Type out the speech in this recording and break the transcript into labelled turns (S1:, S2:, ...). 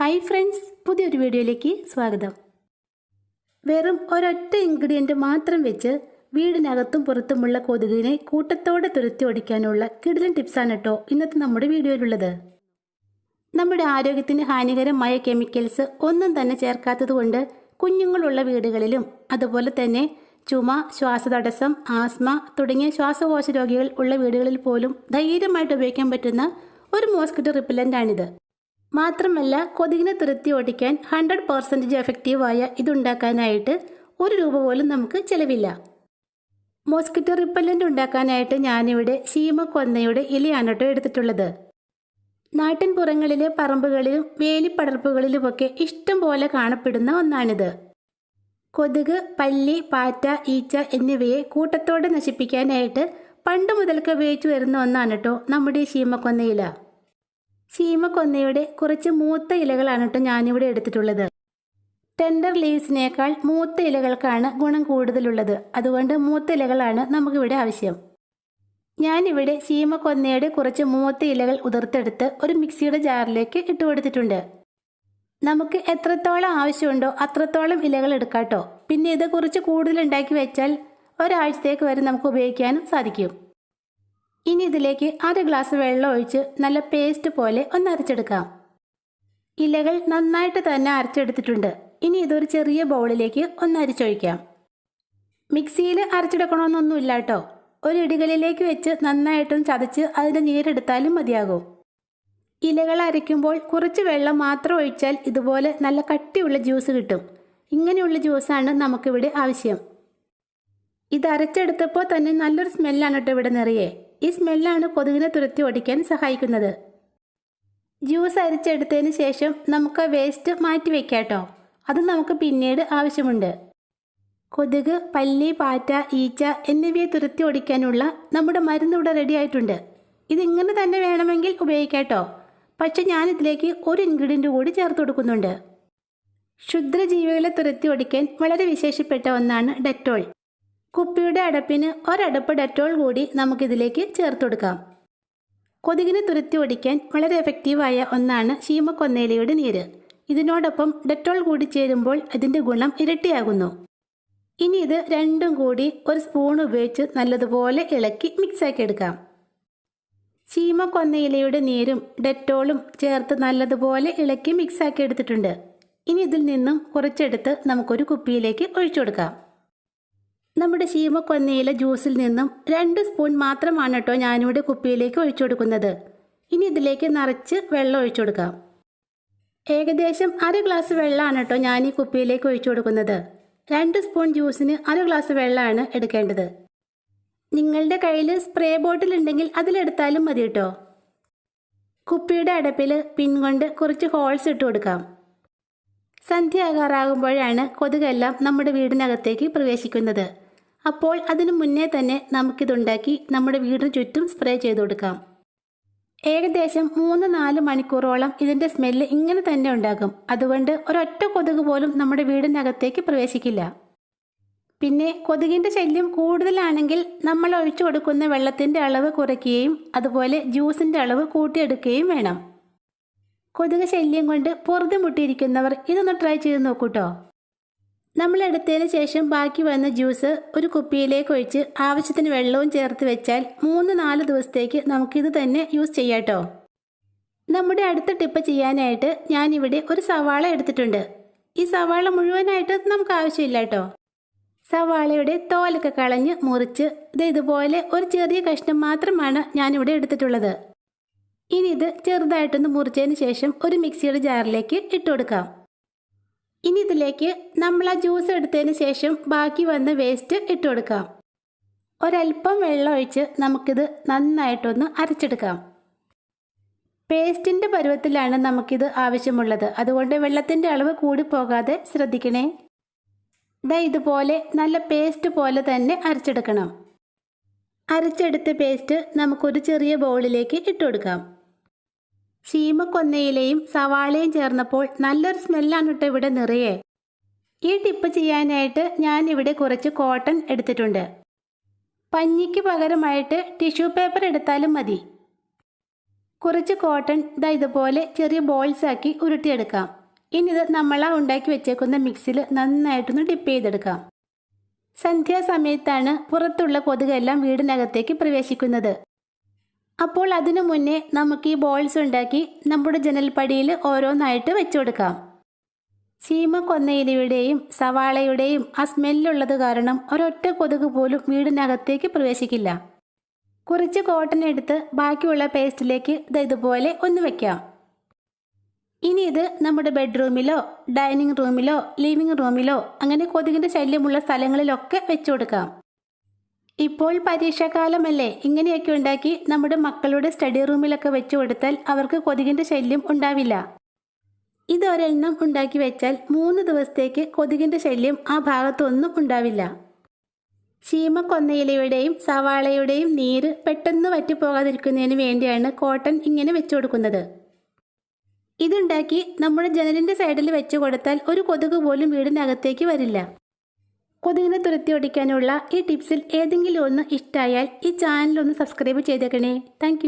S1: Hi friends പുതിയൊരു വീഡിയോയിലേക്ക് സ്വാഗതം. വെറും ഒരൊറ്റ ഇൻഗ്രീഡിയന്റ് മാത്രം വെച്ച് വീടിനകത്തും പുറത്തുമുള്ള കൊതുകിനെ കൂട്ടത്തോടെ തുരത്തി ഓടിക്കാനുള്ള കിടിലൻ ടിപ്സാണ് കേട്ടോ ഇന്നത്തെ നമ്മുടെ വീഡിയോയിലുള്ളത്. നമ്മുടെ ആരോഗ്യത്തിന് ഹാനികരമായ കെമിക്കൽസ് ഒന്നും തന്നെ ചേർക്കാത്തതുകൊണ്ട് കുഞ്ഞുങ്ങളുള്ള വീടുകളിലും അതുപോലെ തന്നെ ചുമ ശ്വാസതടസ്സം ആസ്മ തുടങ്ങിയ ശ്വാസകോശ രോഗികൾ ഉള്ള വീടുകളിൽ പോലും ധൈര്യമായിട്ട് ഉപയോഗിക്കാൻ പറ്റുന്ന ഒരു മോസ്കിറ്റോ റിപ്പല്ലന്റാണിത് മാത്രമല്ല കൊതുകിനെ തുരത്തി ഓടിക്കാൻ ഹൺഡ്രഡ് പെർസെന്റേജ് എഫക്റ്റീവായ ഇതുണ്ടാക്കാനായിട്ട് ഒരു രൂപ പോലും നമുക്ക് ചിലവില്ല. മോസ്കിറ്റോ റിപ്പല്ലന്റ് ഉണ്ടാക്കാനായിട്ട് ഞാനിവിടെ ശീമക്കൊന്നയുടെ ഇലയാണ് കേട്ടോ എടുത്തിട്ടുള്ളത്. നാട്ടിൻ പുറങ്ങളിലെ പറമ്പുകളിലും വേലിപ്പടർപ്പുകളിലുമൊക്കെ ഇഷ്ടം പോലെ കാണപ്പെടുന്ന ഒന്നാണിത്. കൊതുക് പല്ലി പാറ്റ ഈച്ച എന്നിവയെ കൂട്ടത്തോടെ നശിപ്പിക്കാനായിട്ട് പണ്ട് മുതൽക്ക് ഉപയോഗിച്ചു വരുന്ന ഒന്നാണ് കേട്ടോ നമ്മുടെ ശീമക്കൊന്നയില ശീമക്കൊന്നയുടെ കുറച്ച് മൂത്ത ഇലകളാണ് കേട്ടോ ഞാനിവിടെ എടുത്തിട്ടുള്ളത്. ടെൻഡർ ലീവ്സിനേക്കാൾ മൂത്ത ഇലകൾക്കാണ് ഗുണം കൂടുതലുള്ളത്. അതുകൊണ്ട് മൂത്ത ഇലകളാണ് നമുക്കിവിടെ ആവശ്യം. ഞാനിവിടെ ചീമക്കൊന്നയുടെ കുറച്ച് മൂത്ത ഇലകൾ ഉതിർത്തെടുത്ത് ഒരു മിക്സിയുടെ ജാറിലേക്ക് ഇട്ട് കൊടുത്തിട്ടുണ്ട്. നമുക്ക് എത്രത്തോളം ആവശ്യമുണ്ടോ അത്രത്തോളം ഇലകൾ എടുക്കാട്ടോ പിന്നെ ഇത് കുറച്ച് കൂടുതൽ ഉണ്ടാക്കി വെച്ചാൽ ഒരാഴ്ചത്തേക്ക് വരെ നമുക്ക് ഉപയോഗിക്കാനും സാധിക്കും. ഇനി ഇതിലേക്ക് അര ഗ്ലാസ് വെള്ളം ഒഴിച്ച് നല്ല പേസ്റ്റ് പോലെ ഒന്ന് അരച്ചെടുക്കാം. ഇലകൾ നന്നായിട്ട് തന്നെ അരച്ചെടുത്തിട്ടുണ്ട്. ഇനി ഇതൊരു ചെറിയ ബൗളിലേക്ക് ഒന്ന് അരിച്ചൊഴിക്കാം. മിക്സിയിൽ അരച്ചെടുക്കണമെന്നൊന്നുമില്ല കേട്ടോ. ഒരു ഇടികളിലേക്ക് വെച്ച് നന്നായിട്ടും ചതച്ച് അതിന്റെ നീരെടുത്താലും മതിയാകും. ഇലകൾ അരയ്ക്കുമ്പോൾ കുറച്ച് വെള്ളം മാത്രം ഒഴിച്ചാൽ ഇതുപോലെ നല്ല കട്ടിയുള്ള ജ്യൂസ് കിട്ടും. ഇങ്ങനെയുള്ള ജ്യൂസാണ് നമുക്കിവിടെ ആവശ്യം. ഇത് അരച്ചെടുത്തപ്പോൾ തന്നെ നല്ലൊരു സ്മെല്ലാണ് കേട്ടോ ഇവിടെ നിറയെ. ഈ സ്മെല്ലാണ് കൊതുകിനെ തുരത്തി ഓടിക്കാൻ സഹായിക്കുന്നത്. ജ്യൂസ് അരിച്ചെടുത്തതിന് ശേഷം നമുക്ക് വേസ്റ്റ് മാറ്റി വെക്കാട്ടോ. കേട്ടോ അത് നമുക്ക് പിന്നീട് ആവശ്യമുണ്ട്. കൊതുക് പല്ലി പാറ്റ ഈച്ച എന്നിവയെ തുരത്തി ഓടിക്കാനുള്ള നമ്മുടെ മരുന്ന് ഇവിടെ റെഡി ആയിട്ടുണ്ട്. ഇതിങ്ങനെ തന്നെ വേണമെങ്കിൽ ഉപയോഗിക്കാം കേട്ടോ പക്ഷെ ഞാനിതിലേക്ക് ഒരു ഇൻഗ്രീഡിയന്റ് കൂടി ചേർത്ത് കൊടുക്കുന്നുണ്ട്. ക്ഷുദ്രജീവികളെ തുരത്തി ഓടിക്കാൻ വളരെ വിശേഷപ്പെട്ട ഒന്നാണ് ഡെറ്റോൾ. കുപ്പിയുടെ അടപ്പിന് ഒരടപ്പ് ഡെറ്റോൾ കൂടി നമുക്കിതിലേക്ക് ചേർത്ത് കൊടുക്കാം കൊതുകിനെ തുരത്തി ഓടിക്കാൻ വളരെ എഫക്റ്റീവായ ഒന്നാണ് ശീമക്കൊന്നയിലയുടെ നീര്. ഇതിനോടൊപ്പം ഡെറ്റോൾ കൂടി ചേരുമ്പോൾ അതിന്റെ ഗുണം ഇരട്ടിയാകുന്നു. ഇനി ഇത് രണ്ടും കൂടി ഒരു സ്പൂൺ ഉപയോഗിച്ച് നല്ലതുപോലെ ഇളക്കി മിക്സാക്കി എടുക്കാം. ചീമക്കൊന്നയിലയുടെ നീരും ഡെറ്റോളും ചേർത്ത് നല്ലതുപോലെ ഇളക്കി മിക്സാക്കി എടുത്തിട്ടുണ്ട്. ഇനി ഇതിൽ നിന്നും കുറച്ചെടുത്ത് നമുക്കൊരു കുപ്പിയിലേക്ക് ഒഴിച്ചു കൊടുക്കാം. നമ്മുടെ ശീമക്കൊന്നയിലെ ജ്യൂസിൽ നിന്നും രണ്ട് സ്പൂൺ മാത്രമാണ് കേട്ടോ ഞാനിവിടെ കുപ്പിയിലേക്ക് ഒഴിച്ചു കൊടുക്കുന്നത്. ഇനി ഇതിലേക്ക് നിറച്ച് വെള്ളം ഒഴിച്ചു കൊടുക്കാം. ഏകദേശം അര ഗ്ലാസ് വെള്ളമാണ് കേട്ടോ ഞാൻ ഈ കുപ്പിയിലേക്ക് ഒഴിച്ചു കൊടുക്കുന്നത്. രണ്ട് സ്പൂൺ ജ്യൂസിന് അര ഗ്ലാസ് വെള്ളമാണ് എടുക്കേണ്ടത്. നിങ്ങളുടെ കയ്യിൽ സ്പ്രേ ബോട്ടിൽ ഉണ്ടെങ്കിൽ അതിലെടുത്താലും മതി കേട്ടോ. കുപ്പിയുടെ അടപ്പിൽ പിൻ കൊണ്ട് കുറച്ച് ഹോൾസ് ഇട്ട് കൊടുക്കാം. സന്ധ്യ ആകാറാകുമ്പോഴാണ് കൊതുകെല്ലാം നമ്മുടെ വീടിനകത്തേക്ക് പ്രവേശിക്കുന്നത്. അപ്പോൾ അതിനു മുന്നേ തന്നെ നമുക്കിതുണ്ടാക്കി നമ്മുടെ വീടിന് ചുറ്റും സ്പ്രേ ചെയ്ത് കൊടുക്കാം. ഏകദേശം മൂന്ന് നാല് മണിക്കൂറോളം ഇതിന്റെ സ്മെല്ല് ഇങ്ങനെ തന്നെ ഉണ്ടാകും. അതുകൊണ്ട് ഒരൊറ്റ കൊതുക് പോലും നമ്മുടെ വീടിനകത്തേക്ക് പ്രവേശിക്കില്ല. പിന്നെ കൊതുകിന്റെ ശല്യം കൂടുതലാണെങ്കിൽ നമ്മൾ ഒഴിച്ചു കൊടുക്കുന്ന വെള്ളത്തിന്റെ അളവ് കുറയ്ക്കുകയും അതുപോലെ ജ്യൂസിന്റെ അളവ് കൂട്ടിയെടുക്കുകയും വേണം. കൊതുക് ശല്യം കൊണ്ട് പുറത്തു മുട്ടിയിരിക്കുന്നവർ ഇതൊന്ന് ട്രൈ ചെയ്ത് നോക്കൂട്ടോ. നമ്മൾ എടുത്തതിന് ശേഷം ബാക്കി വന്ന ജ്യൂസ് ഒരു കുപ്പിയിലേക്ക് ഒഴിച്ച് ആവശ്യത്തിന് വെള്ളവും ചേർത്ത് വെച്ചാൽ മൂന്ന് നാല് ദിവസത്തേക്ക് നമുക്കിത് തന്നെ യൂസ് ചെയ്യാട്ടോ. നമ്മുടെ അടുത്ത ടിപ്പ് ചെയ്യാനായിട്ട് ഞാനിവിടെ ഒരു സവാള എടുത്തിട്ടുണ്ട്. ഈ സവാള മുഴുവനായിട്ട് നമുക്ക് ആവശ്യമില്ല കേട്ടോ സവാളയുടെ തോലൊക്കെ കളഞ്ഞ് മുറിച്ച് ഇത് ഇതുപോലെ ഒരു ചെറിയ കഷ്ണം മാത്രമാണ് ഞാനിവിടെ എടുത്തിട്ടുള്ളത്. ഇനി ഇത് ചെറുതായിട്ടൊന്ന് മുറിച്ചതിന് ശേഷം ഒരു മിക്സിയുടെ ജാറിലേക്ക് ഇട്ട് കൊടുക്കാം. ഇനി ഇതിലേക്ക് നമ്മൾ ആ ജ്യൂസ് എടുത്തതിന് ശേഷം ബാക്കി വന്ന വേസ്റ്റ് ഇട്ട് കൊടുക്കാം. ഒരല്പം വെള്ളം ഒഴിച്ച് നമുക്കിത് നന്നായിട്ടൊന്ന് അരച്ചെടുക്കാം. പേസ്റ്റിന്റെ പരുവത്തിലാണ് നമുക്കിത് ആവശ്യമുള്ളത്. അതുകൊണ്ട് വെള്ളത്തിന്റെ അളവ് കൂടി പോകാതെ ശ്രദ്ധിക്കണേ. ദാ ഇതുപോലെ നല്ല പേസ്റ്റ് പോലെ തന്നെ അരച്ചെടുക്കണം. അരച്ചെടുത്ത പേസ്റ്റ് നമുക്കൊരു ചെറിയ ബൗളിലേക്ക് ഇട്ട് കൊടുക്കാം. ശീമക്കൊന്നയിലയും സവാളയും ചേർന്നപ്പോൾ നല്ലൊരു സ്മെല്ലാണ് കേട്ടോ ഇവിടെ നിറയെ. ഈ ടിപ്പ് ചെയ്യാനായിട്ട് ഞാൻ ഇവിടെ കുറച്ച് കോട്ടൺ എടുത്തിട്ടുണ്ട്. പഞ്ഞിക്ക് പകരമായിട്ട് ടിഷ്യൂ പേപ്പർ എടുത്താലും മതി. കുറച്ച് കോട്ടൺ ഇതാ ഇതുപോലെ ചെറിയ ബോൾസ് ആക്കി ഉരുട്ടിയെടുക്കാം. ഇനി ഇത് നമ്മളാ ഉണ്ടാക്കി വെച്ചേക്കുന്ന മിക്സിൽ നന്നായിട്ടൊന്ന് ഡിപ്പ് ചെയ്തെടുക്കാം. സന്ധ്യാസമയത്താണ് പുറത്തുള്ള കൊതുകെല്ലാം വീടിനകത്തേക്ക് പ്രവേശിക്കുന്നത്. അപ്പോൾ അതിനു മുന്നേ നമുക്ക് ഈ ബോൾസ് ഉണ്ടാക്കി നമ്മുടെ ജനൽപ്പടിയിൽ ഓരോന്നായിട്ട് വെച്ചു കൊടുക്കാം. ചീമ കൊന്നയിലയുടെയും സവാളയുടെയും ആ സ്മെല്ലുള്ളത് കാരണം ഒരൊറ്റ കൊതുക് പോലും വീടിനകത്തേക്ക് പ്രവേശിക്കില്ല. കുറച്ച് കോട്ടൺ എടുത്ത് ബാക്കിയുള്ള പേസ്റ്റിലേക്ക് ഇത് ഇതുപോലെ ഒന്ന് വെക്കാം. ഇനി ഇത് നമ്മുടെ ബെഡ്റൂമിലോ ഡൈനിങ് റൂമിലോ ലിവിംഗ് റൂമിലോ അങ്ങനെ കൊതുകിന്റെ ശല്യമുള്ള സ്ഥലങ്ങളിലൊക്കെ വെച്ചു കൊടുക്കാം. ഇപ്പോൾ പരീക്ഷാകാലമല്ലേ. ഇങ്ങനെയൊക്കെ ഉണ്ടാക്കി നമ്മുടെ മക്കളുടെ സ്റ്റഡി റൂമിലൊക്കെ വെച്ചു കൊടുത്താൽ അവർക്ക് കൊതുകിന്റെ ശല്യം ഉണ്ടാവില്ല. ഇതൊരെണ്ണം ഉണ്ടാക്കി വെച്ചാൽ മൂന്ന് ദിവസത്തേക്ക് കൊതുകിന്റെ ശല്യം ആ ഭാഗത്തൊന്നും ഉണ്ടാവില്ല. ചീമക്കൊന്നയിലയുടെയും സവാളയുടെയും നീര് പെട്ടെന്ന് വറ്റിപ്പോകാതിരിക്കുന്നതിന് വേണ്ടിയാണ് കോട്ടൺ ഇങ്ങനെ വെച്ചു കൊടുക്കുന്നത്. ഇതുണ്ടാക്കി നമ്മുടെ ജനലിന്റെ സൈഡിൽ വെച്ചു കൊടുത്താൽ ഒരു കൊതുക് പോലും വീടിനകത്തേക്ക് വരില്ല. കൊതുകിനെ തുരത്തി ഓടിക്കാനുള്ള ഈ ടിപ്സിൽ ഏതെങ്കിലും ഒന്ന് ഇഷ്ടമായാൽ ഈ ചാനലൊന്ന് സബ്സ്ക്രൈബ് ചെയ്തേക്കണേ. താങ്ക്